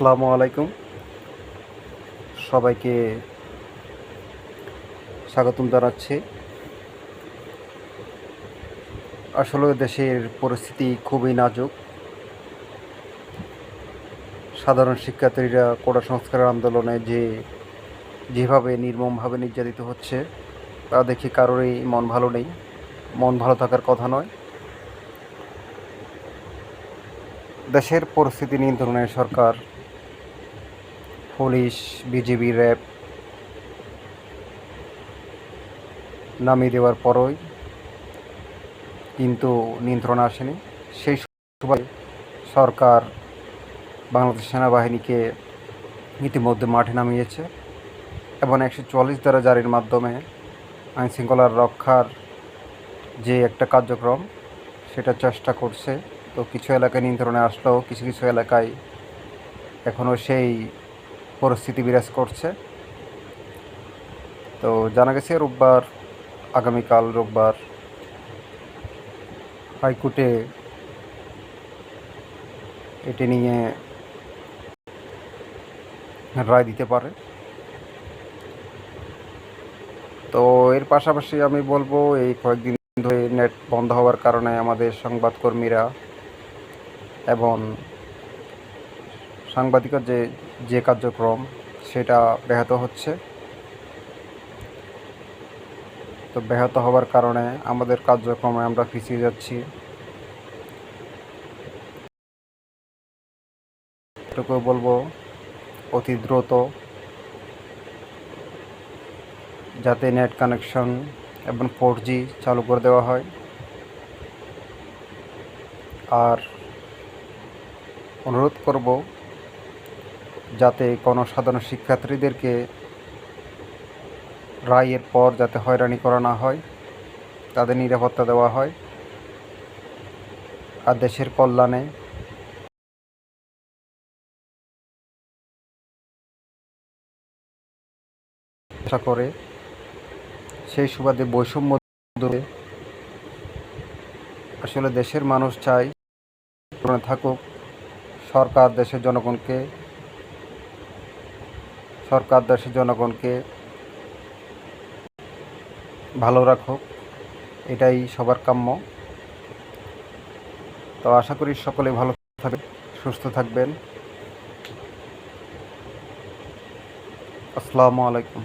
আসসালামু আলাইকুম। সবাইকে স্বাগতম জানাচ্ছি। আসলে দেশের পরিস্থিতি খুবই নাজুক। সাধারণ শিক্ষার্থীরা কোটা সংস্কারের আন্দোলনে যে, যেভাবে নির্মমভাবে নির্যাতিত হচ্ছে, তা দেখে কারোরই মন ভালো নেই। মন ভালো থাকার কথা নয়। দেশের পরিস্থিতি নিয়ন্ত্রণে সরকার পুলিশ, বিজিবি, র্যাব নামিয়ে দেওয়ার পরই কিন্তু নিয়ন্ত্রণে আসেনি। সেই সময় সরকার বাংলাদেশ সেনাবাহিনীকে ইতিমধ্যে মাঠে নামিয়েছে এবং একশো চল্লিশ দ্বারা জারির মাধ্যমে আইনশৃঙ্খলার রক্ষার যে একটা কার্যক্রম, সেটা চেষ্টা করছে। তো কিছু এলাকায় নিয়ন্ত্রণে আসলেও কিছু কিছু এলাকায় এখনও সেই পরিস্থিতি বিরাজ করছে। তো জানা গেছে রোববার, আগামীকাল রোববার হাইকোর্টে এটি নিয়ে রায় দিতে পারে। তো এর পাশাপাশি আমি বলব, এই কয়েকদিন ধরে নেট বন্ধ হওয়ার কারণে আমাদের সংবাদকর্মীরা এবং সাংবাদিকের যে যে কার্যক্রম, সেটা ব্যাহত হচ্ছে। তো ব্যাহত হওয়ার কারণে আমাদের কার্যক্রমে আমরা পিছিয়ে যাচ্ছি। এটুকু বলব, অতি দ্রুত যাতে নেট কানেকশন এবং ফোর চালু করে দেওয়া হয়। আর অনুরোধ করব যাতে কোনো সাধারণ শিক্ষার্থীদেরকে রায়ের পর যাতে হয়রানি করা না হয়, তাদের নিরাপত্তা দেওয়া হয়, আর দেশের কল্যাণে করে সেই সুবাদে বৈষম্য আসলে দেশের মানুষ চাই, থাকুক, সরকার দেশের জনগণকে সরকার, দেশের জনগণকে ভালো রাখুক, এটাই সবার কাম্য। তো আশা করি সকলে ভালো থাকবে সুস্থ থাকবেন। আসসালামু আলাইকুম।